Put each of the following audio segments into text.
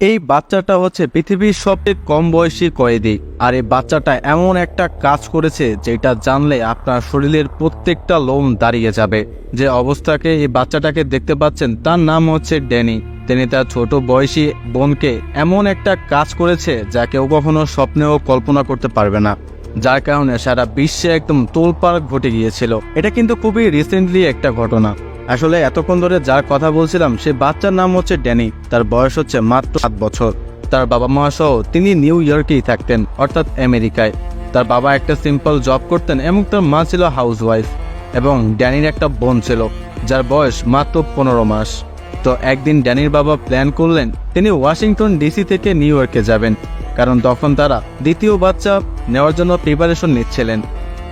এই বাচ্চাটা হচ্ছে পৃথিবীর সবচেয়ে কম বয়সী কয়েদি। আর এই বাচ্চাটা এমন একটা কাজ করেছে যেটা জানলে আপনার শরীরের প্রত্যেকটা লোম দাঁড়িয়ে যাবে। যে অবস্থাকে এই বাচ্চাটাকে দেখতে পাচ্ছেন, তার নাম হচ্ছে ড্যানি। তিনি তার ছোট বয়সী বোনকে এমন একটা কাজ করেছে যা কেউ কখনো স্বপ্নেও কল্পনা করতে পারবে না। যার কারণে সারা বিশ্বে একদম তোলপাড় ঘটে গিয়েছিল। এটা কিন্তু খুবই রিসেন্টলি একটা ঘটনা। আসলে এতক্ষণ ধরে যার কথা বলছিলাম, সে বাচ্চার নাম হচ্ছে ড্যানি। তার বয়স হচ্ছে মাত্র সাত বছর। তার বাবা মা সহ তিনি নিউ ইয়র্কেই থাকতেন, অর্থাৎ আমেরিকায়। তার বাবা একটা সিম্পল জব করতেন এবং তার মা ছিল হাউস ওয়াইফ এবং ড্যানির একটা বোন ছিল, যার বয়স মাত্র পনেরো মাস। তো একদিন ড্যানির বাবা প্ল্যান করলেন, তিনি ওয়াশিংটন ডিসি থেকে নিউ ইয়র্কে যাবেন, কারণ তখন তারা দ্বিতীয় বাচ্চা নেওয়ার জন্য প্রিপারেশন নিচ্ছিলেন।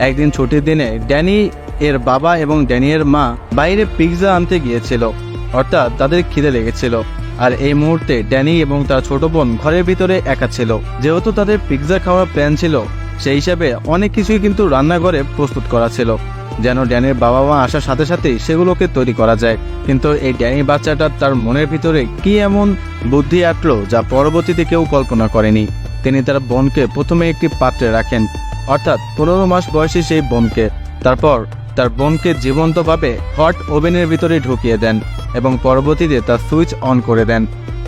একদিন ছুটির দিনে ড্যানি এর বাবা এবং ড্যানিয়ের মা বাইরে পিৎজা আনতে গিয়েছিল। অর্থাৎ তাদের খিদে লেগেছিল। আর এই মুহূর্তে ড্যানি এবং তার ছোট বোন ঘরের ভিতরে একা ছিল। যেহেতু তাদের পিৎজা খাওয়ার প্ল্যান ছিল, সেই হিসাবে অনেক কিছুই কিন্তু রান্নাঘরে প্রস্তুত করা ছিল। যেন ড্যানির বাবা মা আসার সাথে সাথেই সেগুলোকে তৈরি করা যায়। কিন্তু এই ড্যানি বাচ্চাটা তার মনের ভিতরে কি এমন বুদ্ধি আটলো যা পরবর্তীতে কেউ কল্পনা করেনি? তিনি তার বোনকে প্রথমে একটি পাত্রে রাখেন। অর্থাৎ পনেরো মাস বয়সী সেই বোনকে। তারপর তার বোনকে জীবন্তভাবে হট ওভেনের ভিতরে ঢুকিয়ে দেন এবং পরবর্তীতে তার সুইচ অন করে দেন।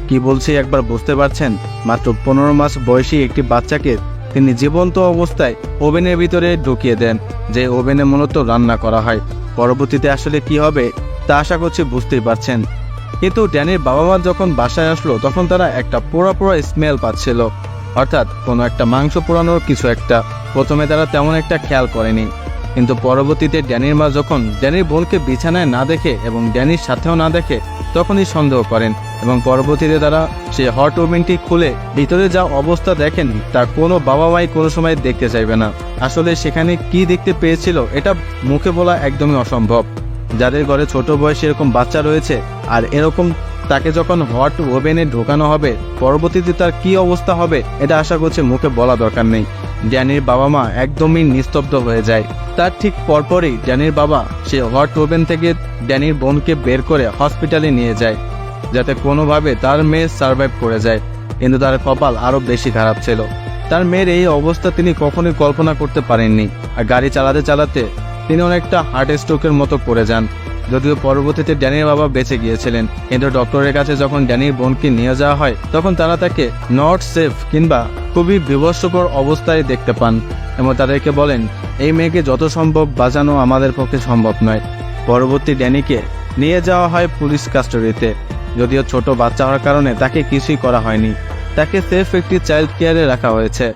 কি বলছি একবার বুঝতে পারছেন? মাত্র পনেরো মাস বয়সী একটি বাচ্চাকে তিনি জীবন্ত অবস্থায় ওভেনের ভিতরে ঢুকিয়ে দেন, যে ওভেনে মূলত রান্না করা হয়। পরবর্তীতে আসলে কি হবে, তা আশা করছি বুঝতেই পারছেন। কিন্তু ড্যানির বাবা মা যখন বাসায় আসলো, তখন তারা একটা পোড়া পোড়া স্মেল পাচ্ছিল। অর্থাৎ কোনো একটা মাংস পোড়ানোর কিছু একটা। প্রথমে তারা তেমন একটা খেয়াল করেনি। কিন্তু পরবর্তীতে ড্যানির মা যখন ড্যানির বোনকে বিছানায় না দেখে এবং ড্যানির সাথেও না দেখে তখনই সন্দেহ করেন এবং পরবর্তীতে তারা সে হট ওভেনটি খুলে ভিতরে যা অবস্থা দেখেন তা কোনো বাবা মাই কোনো সময় দেখতে চাইবে না। আসলে সেখানে কি দেখতে পেয়েছিল এটা মুখে বলা একদমই অসম্ভব। যাদের ঘরে ছোট বয়সে এরকম বাচ্চা রয়েছে আর এরকম তাকে যখন হট ওভেনে ঢোকানো হবে, পরবর্তীতে তার কি অবস্থা হবে এটা আশা করছে মুখে বলা দরকার নেই। ড্যানির বাবা মা একদমই নিস্তব্ধ হয়ে যায়। তার ঠিক পরপরই ড্যানির বাবা সে হট ওভেন থেকে ড্যানির বোনকে বের করে হসপিটালে নিয়ে যায়, যাতে কোনোভাবে তার মেয়ে সার্ভাইভ করে যায়, কিন্তু তার কপাল আরও বেশি খারাপ ছিল। তার মেয়ের এই অবস্থা তিনি কখনোই কল্পনা করতে পারেননি, আর গাড়ি চালাতে চালাতে তিনি অনেকটা হার্ট স্ট্রোকের মতো পড়ে যান। যদিও পরবর্তীতে ড্যানির বাবা বেঁচে গিয়েছিলেন, কিন্তু ডক্টরের কাছে যখন ড্যানির বোনকে নিয়ে যাওয়া হয়, তখন তারা তাকে নট সেফ কিংবা খুবই বিভৎসকর অবস্থায় দেখতে পান এবং তাদেরকে বলেন, এই মেয়েকে যত সম্ভব বাঁচানো আমাদের পক্ষে সম্ভব নয়। পরবর্তী ড্যানিকে নিয়ে যাওয়া হয় পুলিশ কাস্টডিতে। যদিও ছোট বাচ্চা হওয়ার কারণে তাকে কিছুই করা হয়নি। তাকে সেফ একটি চাইল্ড কেয়ারে রাখা হয়েছে।